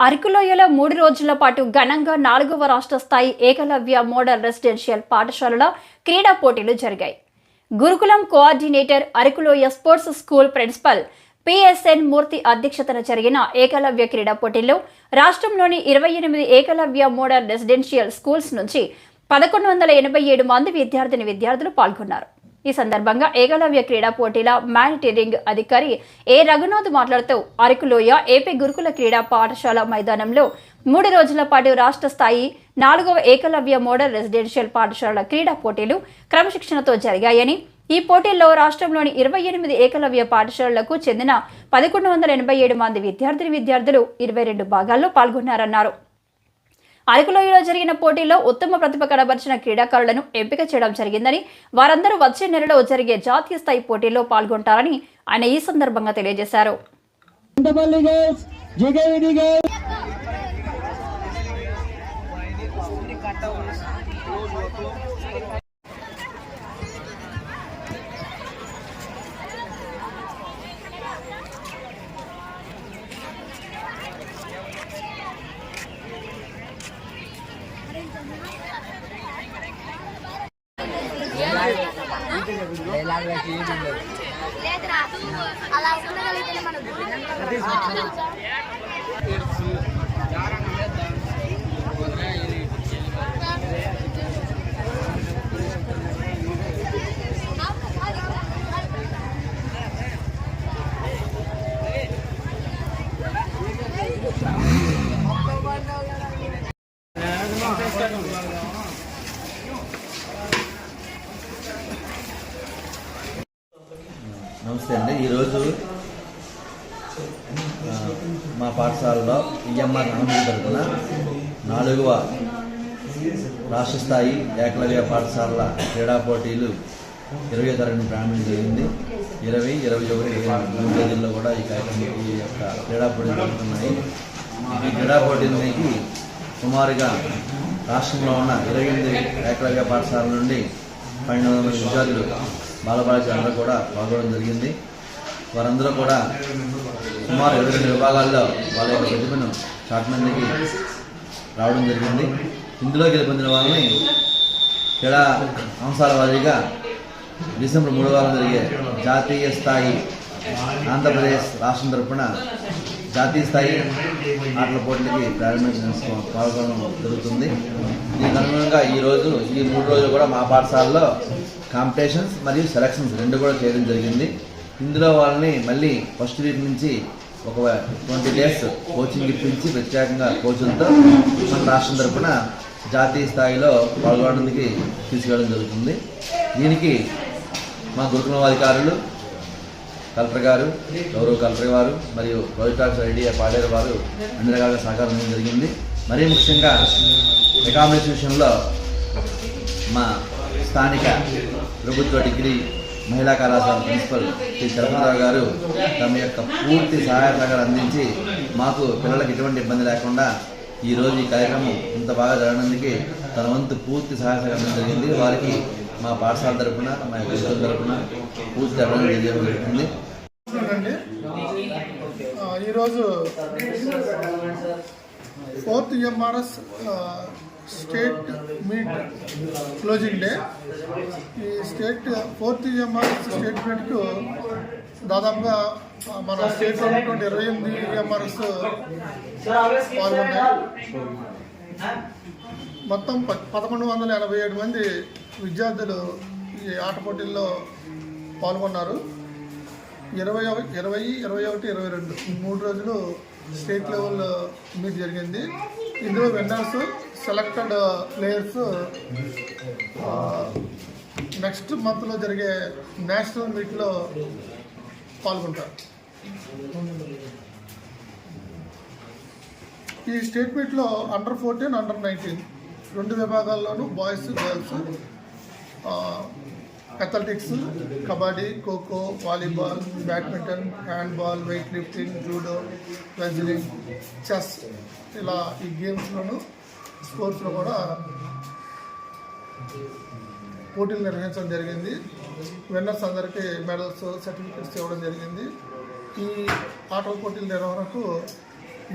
అరకులోయలో మూడు రోజుల పాటు ఘనంగా నాలుగవ రాష్ట్ర స్థాయి ఏకలవ్య మోడల్ రెసిడెన్షియల్ పాఠశాలల క్రీడా పోటీలు జరిగాయి. Gurukulam coordinator Arakuloya sports school principal PSN Murthy అధ్యక్షతన జరిగిన ఏకలవ్య క్రీడా పోటీల్లో రాష్ట్రంలోని ఇరవై ఎనిమిది ఏకలవ్య మోడల్ రెసిడెన్షియల్ స్కూల్స్ నుంచి పదకొండు వందల ఎనభై ఏడు మంది విద్యార్థిని విద్యార్థులు పాల్గొన్నారు. ఈ సందర్భంగా ఏకలవ్య క్రీడా పోటీల మానిటరింగ్ అధికారి ఏ రఘునాథ్ మాట్లాడుతూ అరకులోయ ఏపీ గురుకుల క్రీడా పాఠశాల మైదానంలో మూడు రోజుల పాటు రాష్ట్ర స్థాయి నాలుగవ ఏకలవ్య మోడల్ రెసిడెన్షియల్ పాఠశాలల క్రీడా పోటీలు క్రమశిక్షణతో జరిగాయని ఈ పోటీల్లో రాష్ట్రంలోని ఇరవై ఎనిమిది ఏకలవ్య పాఠశాలలకు చెందిన పదకొండు వందల ఎనభై ఏడు మంది విద్యార్థిని విద్యార్థులు ఇరవై రెండు భాగాల్లో పాల్గొన్నారన్నారు. అరకులోయలో జరిగిన పోటీల్లో ఉత్తమ ప్రతిభ కనబరిచిన క్రీడాకారులను ఎంపిక చేయడం జరిగిందని వారందరూ వచ్చే నెలలో జరిగే జాతీయ స్థాయి పోటీల్లో పాల్గొంటారని ఆయన ఈ సందర్భంగా తెలియజేశారు. లేదు రాదు అలా ఉండగలిగితే మనం నమస్తే అండి. ఈరోజు మా పాఠశాలలో ఈఎంఆర్ హనుమతి తరఫున నాలుగవ రాష్ట్ర స్థాయి ఏకలవ్య పాఠశాలల క్రీడా పోటీలు ఇరవై తరగతి ప్రారంభం జరిగింది. ఇరవై ఇరవై ఒకటి మూడు రోజుల్లో కూడా ఈ కార్యక్రమం ఈ యొక్క క్రీడా పోటీలు జరుగుతున్నాయి. ఈ క్రీడా పోటీలకి సుమారుగా రాష్ట్రంలో ఉన్న ఇరవై ఎనిమిది ఏకలవ్య పాఠశాల నుండి పన్నెండు వందల మంది విద్యార్థులు బాలబాలికలు అందరూ కూడా పాల్గొనడం జరిగింది. వారందరూ కూడా సుమారు ఇరవై రెండు విభాగాల్లో వాళ్ళ యొక్క ప్రతిభను చాటమందికి రావడం జరిగింది. ఇందులో గెలుపొందిన వాళ్ళని క్రీడా అంశాల వారీగా డిసెంబర్ మూడో వారం జరిగే జాతీయ స్థాయి ఆంధ్రప్రదేశ్ రాష్ట్రం తరఫున జాతీయ స్థాయి ఆటల పోటీలకి ప్రారంభించిన పాల్గొనడం జరుగుతుంది. దీని అనుగుణంగా ఈ రోజు ఈ మూడు రోజులు కూడా మా పాఠశాలలో కాంపిటీషన్స్ మరియు సెలక్షన్స్ రెండు కూడా చేయడం జరిగింది. ఇందులో వాళ్ళని మళ్ళీ ఫస్ట్ వీక్ నుంచి ఒక ట్వంటీ డేస్ కోచింగ్ ఇప్పించి ప్రత్యేకంగా కోచులతో మన రాష్ట్రం తరఫున జాతీయ స్థాయిలో పాల్గొనడానికి తీసుకెళ్ళడం జరుగుతుంది. దీనికి మా గురుకులం అధికారులు కలెక్టర్ గారు గౌరవ కలెక్టర్ గారు మరియు ప్రాజెక్ట్ ఆఫీసర్ ఐడియా పాడేరు వారు అన్ని రకాలుగా సహకారం జరిగింది. మరీ ముఖ్యంగా అకామిడేషన్ విషయంలో మా స్థానిక ప్రభుత్వ డిగ్రీ మహిళా కళాశాల ప్రిన్సిపల్ శ్రీ తిరుపతిరావు గారు తమ యొక్క పూర్తి సహాయ సహకారం అందించి మాకు పిల్లలకు ఎటువంటి ఇబ్బంది లేకుండా ఈ రోజు ఈ కార్యక్రమం ఇంత బాగా జరగడానికి తన వంతు పూర్తి సహాయ సహకారం జరిగింది. వారికి మా పాఠశాల తరపున మా యొక్క తరఫున తరపున పూర్తి అభినందన జరిగింది ఈరోజు fourth EMRS state meet closing day. ఈ స్టేట్ ఫోర్త్ ఎంఆర్ఎస్ స్టేట్ మీట్కు దాదాపుగా మన స్టేట్లో ఉన్నటువంటి ఇరవై ఎనిమిది ఎంఆర్ఎస్ పాల్గొన్నారు మొత్తం ప పదకొండు వందల ఎనభై ఏడు మంది విద్యార్థులు ఈ ఆట పోటీల్లో పాల్గొన్నారు. ఇరవై ఇరవై ఇరవై ఒకటి ఇరవై రెండు. మూడు రోజులు స్టేట్ లెవెల్ మీట్ జరిగింది. ఇందులో విన్నర్స్ సెలెక్టెడ్ ప్లేయర్స్ నెక్స్ట్ మంత్లో జరిగే నేషనల్ మీట్లో పాల్గొంటారు. ఈ స్టేట్ మీట్లో అండర్ ఫోర్టీన్ అండర్ నైన్టీన్ రెండు విభాగాల్లోనూ boys girls athletics kabaddi kho kho volleyball badminton handball weight lifting judo wrestling chess ఇలా ఈ గేమ్స్లోను స్పోర్ట్స్లో కూడా పోటీలు నిర్వహించడం జరిగింది. విన్నర్స్ అందరికీ మెడల్స్ సర్టిఫికెట్స్ ఇవ్వడం జరిగింది. ఈ ఆటల పోటీల నిర్వహణకు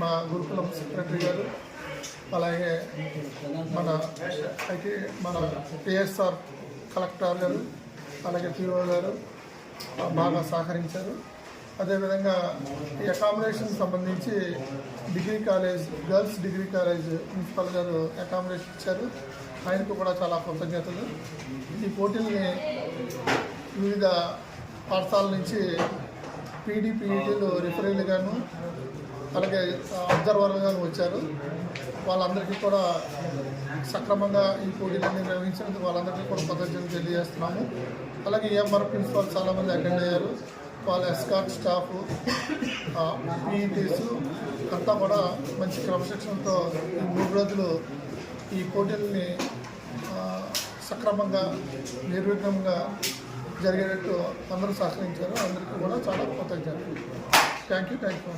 మా గురుకులం సెక్రటరీ గారు అలాగే మన అయితే మన టీఎస్ఆర్ కలెక్టర్ గారు అలాగే పిఓ గారు బాగా సహకరించారు. అదేవిధంగా ఈ అకామిడేషన్ సంబంధించి degree college girls degree college principal గారు అకామిడేషన్ ఇచ్చారు. ఆయనకు కూడా చాలా కృతజ్ఞతలు. ఈ పోటీల్ని వివిధ పాఠశాల నుంచి పీడీపీఈటీలు రిఫరీలుగాను అలాగే అబ్జర్వర్లుగాను వచ్చారు. వాళ్ళందరికీ కూడా సక్రమంగా ఈ పోటీలన్నీ నిర్వహించినందుకు వాళ్ళందరికీ కూడా కృతజ్ఞతలు తెలియజేస్తున్నాము. అలాగే ఏఎంఆర్ ప్రిన్సిపాల్ చాలామంది అటెండ్ అయ్యారు. వాళ్ళ ఎస్కాట్ స్టాఫ్ పీఈటీస్ అంతా కూడా మంచి క్రమశిక్షణతో ఈ మూడు రోజులు ఈ పోటీలని సక్రమంగా నిర్విఘ్నంగా జరిగేటట్టు అందరూ సహకరించారు. అందరికీ కూడా చాలా కృతజ్ఞతలు. Thank you thank you